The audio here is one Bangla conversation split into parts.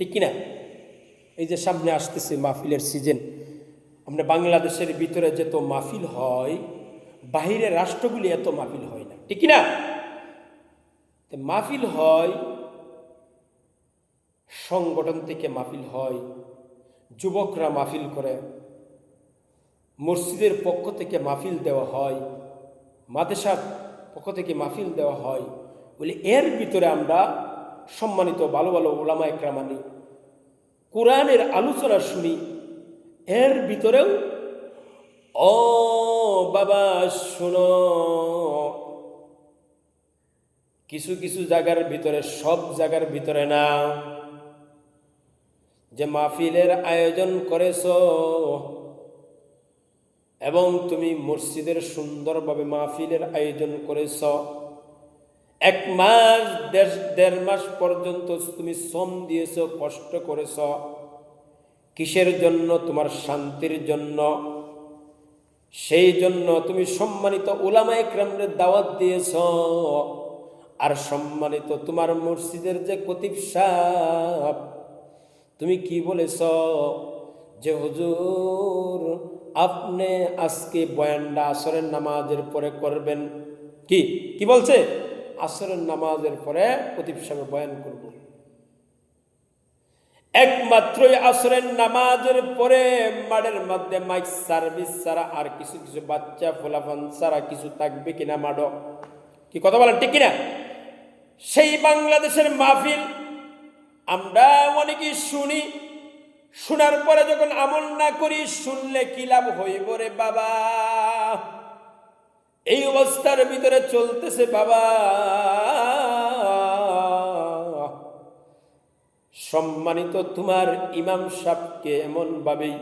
ঠিক কিনা? এই যে সামনে আসতেছে মাহফিলের সিজন, আমরা বাংলাদেশের ভিতরে যত মাহফিল হয় বাহিরের রাষ্ট্রগুলি এত মাহফিল হয় না, ঠিক কিনা? মাহফিল হয়, সংগঠন থেকে মাহফিল হয়, যুবকরা মাহফিল করে, মসজিদের পক্ষ থেকে মাহফিল দেওয়া হয় মাদেশার পক্ষ থেকে মাহফিল দেওয়া হয়, বলে এর ভিতরে আমরা সম্মানিত ভালো ভালো ওলামা একরামানি, কোরআনের আলোচনা শুনি, এর ভিতরেও, ও বাবা শোনো, কিছু কিছু জায়গার ভিতরে, সব জায়গার ভিতরে না, যে মাহফিলের আয়োজন করেছ, এবং তুমি মসজিদের সুন্দরভাবে মাহফিলের আয়োজন করেছ এক মাস, দেড় দেড় মাস পর্যন্ত তুমি শ্রম দিয়েছ, কষ্ট করেছ। কিসের জন্য? তোমার শান্তির জন্য। সেই জন্য তুমি সম্মানিত ওলামা একরামরে দাওয়াত দিয়েছ। আর সম্মানিত তোমার মসজিদের যে কতিব সাহ তুমি কি বলেছ? যে হুজুর, আপনি আজকে বয়ানটা আসরের নামাজের পরে করবেন। কি? কি বলছে? আসরের নামাজের পরে প্রদীপ সাহেব বয়ান করব। একমাত্রই আসরের নামাজের পরে মাঠের মধ্যে মাইক সার্ভিস ছাড়া আর কিছু কিছু বাচ্চা, ফোলাফান ছাড়া কিছু থাকবে কিনা মাডো কি কথা বলেন, ঠিক কিনা? সেই বাংলাদেশের মাহফিল আমরা অনেকেই শুনি, শোনার পরে যখন আমল না করি, শুনলে কি লাভ হইব রে বাবা? এই অবস্থার ভিতরে চলতেছে বাবা। সম্মানিত তোমার ইমাম সাহকে এমনভাবেই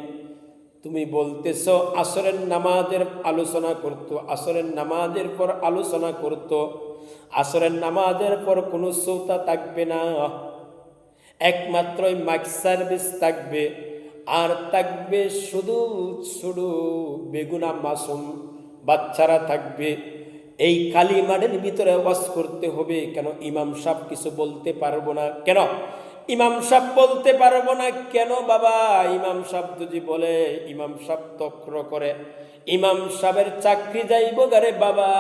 তুমি বলতেছ, আসরের নামাজের আলোচনা করতো, আসরের নামাজের পর আলোচনা করতো, আসরের নামাজের পর কোনো শ্রোতা থাকবে না। একমাত্রই মাইক সার্ভিস থাকবে, আর থাকবে শুধু শুধু বেগুনা মাসুম। বাচ্চারা থাকবে। এই কালী মাঠের ভিতরে ওয়াজ করতে হবে। কেন? ইমাম সাহেব কিছু বলতে পারব না। কেন? ইমাম সাহেব বলতে পারব না কেন বাবা? ইমাম সাহেব যদি বলে, ইমাম সাহেব তক্র করে, ইমাম সাহেবের চাকরি যাইব গারে বাবা।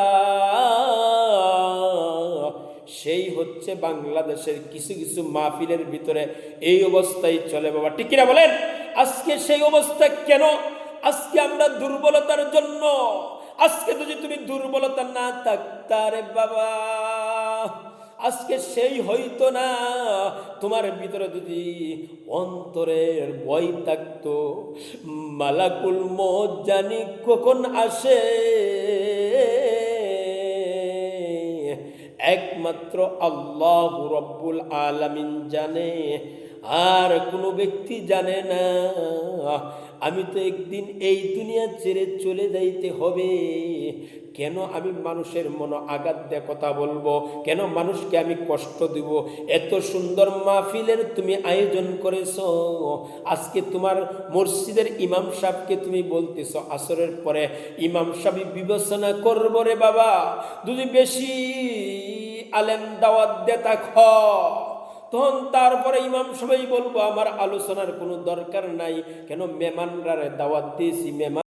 সেই হচ্ছে বাংলাদেশের কিছু কিছু মাহফিলের ভিতরে এই অবস্থায় চলে বাবা। ঠিক কিনা বলেন? আজকে সেই অবস্থা কেন? আজকে আমরা দুর্বলতার জন্য আজকে যদি তুমি দুর্বলতা না থাকতারে বাবা, আজকে সেই হইতো না। তোমার ভিতরে যদি অন্তরের ভয় থাকতো, মালাকুল মত জানি কখন আসে। একমাত্র আল্লাহ রব্বুল আলামিন জানে আর কোনো ব্যক্তি জানে না। আমি তো একদিন এই দুনিয়া ছেড়ে চলে যাইতে হবে। কেন আমি মানুষের মন আঘাত দিয়ে কথা বলব? কেন মানুষকে আমি কষ্ট দিব? এত সুন্দর মাহফিলের তুমি আয়োজন করেছ। আজকে তোমার মসজিদের ইমাম সাহেবকে তুমি বলতেছ, আসরের পরে ইমাম সাহেব বিবেচনা করব রে বাবা। যদি বেশি আলেম দাওয়াত দে তাক তখন তারপরে ইমাম সবাই বলব, আমার আলোচনার কোনো দরকার নাই। কেন মেহমানরা দাওয়াত দিয়েছি, মেহমান